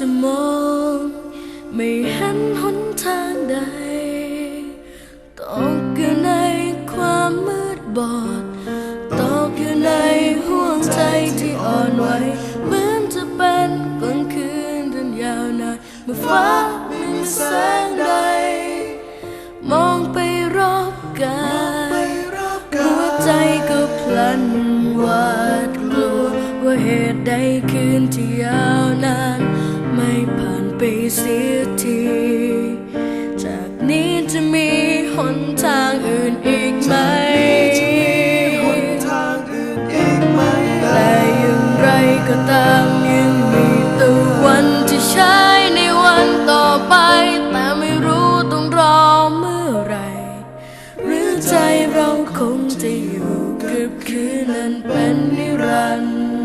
จะมอง ไม่เห็นหนทางใดตกอยู่ในความมืดบอดตกอยู่ในห่วงใจที่อ่อนไหวเหมือนจะเป็นกลางคืนเดินยาวนานเมื่อฟ้าไม่มีแสงใด มองไปรอบกายหัวใจก็พลันหวาดกลัวว่าเหตุใดคืนที่ยาว ไปเสียทีจากนี้จะมีหนทางอื่นอีกไหมแต่อย่างไรก็ตามยังมีตะวันที่ใช้ในวันต่อไป แต่ไม่รู้ต้องรอเมื่อไหรหรือใจเราคงจะอยู่กับคืนนั้นเป็นนิรันดร์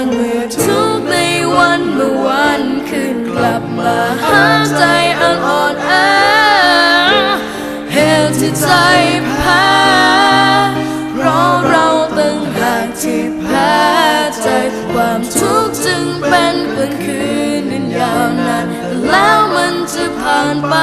างเมื่อทุกในวันเมื่อวันคืนกลับมาหาใจอันอ่อนแอเหตุที่ใจแพ้เพราะเราตั้งหากที่แพ้ใจความทุกข์จึงเป็นกลางคืนนั้นยาวนานแล้วมันจะผ่านไป